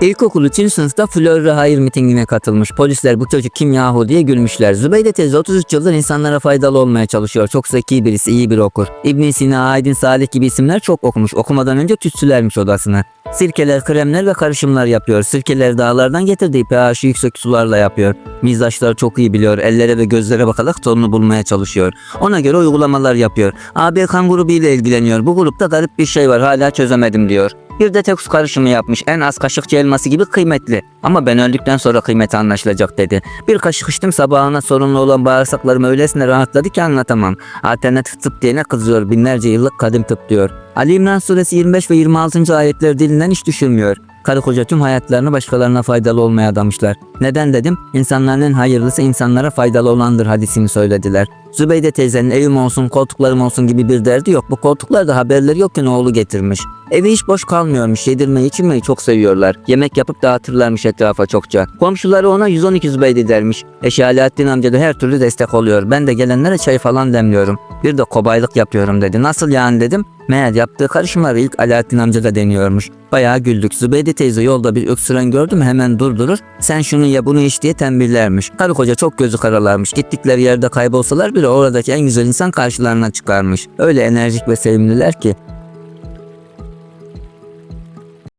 İlkokul 3. sınıfta Florida hayır mitingine katılmış. Polisler bu çocuk kim yahu diye gülmüşler. Zübeyde teyze 33 yıldır insanlara faydalı olmaya çalışıyor. Çok zeki birisi, iyi bir okur. ibn Sina, Aydın, Salih gibi isimler çok okumuş. Okumadan önce tütsülermiş odasına. Sirkeler, kremler ve karışımlar yapıyor. Sirkeleri dağlardan getirdiği pH yüksek sularla yapıyor. Mizaçları çok iyi biliyor. Ellere ve gözlere bakarak tonunu bulmaya çalışıyor. Ona göre uygulamalar yapıyor. AB kan grubu ile ilgileniyor. Bu grupta garip bir şey var hala çözemedim diyor. Bir detoks karışımı yapmış. En az kaşıkçı elması gibi kıymetli. Ama ben öldükten sonra kıymeti anlaşılacak dedi. Bir kaşık içtim sabahına sorunlu olan bağırsaklarım öylesine rahatladı ki anlatamam. Alternatif tıp diyene kızıyor. Binlerce yıllık kadim tıp diyor. Ali İmran suresi 25 ve 26. ayetler dilinden hiç düşürmüyor. Karı koca tüm hayatlarını başkalarına faydalı olmaya adamışlar. Neden dedim? İnsanların hayırlısı insanlara faydalı olandır hadisini söylediler. Zübeyde teyzenin evim olsun koltuklarım olsun gibi bir derdi yok. Bu koltuklarda haberleri yokken oğlu getirmiş. Evi hiç boş kalmıyormuş. Yedirmeyi içirmeyi çok seviyorlar. Yemek yapıp dağıtırlarmış etrafa çokça. Komşuları ona 112 Zübeyde dermiş. Eşi Alaaddin amca da her türlü destek oluyor. Ben de gelenlere çay falan demliyorum. Bir de kobaylık yapıyorum dedi. Nasıl yani dedim. Meğer yaptığı karışımları ilk Alaaddin amca da deniyormuş. Bayağı güldük. Zübeyde teyze yolda bir öksüren gördü mü hemen durdurur. Sen şunu ye bunu iç diye tembihlermiş. Karı koca çok gözü karalarmış. Gittikleri yerde kaybolsalar bile oradaki en güzel insan karşılarına çıkarmış. Öyle enerjik ve sevimliler ki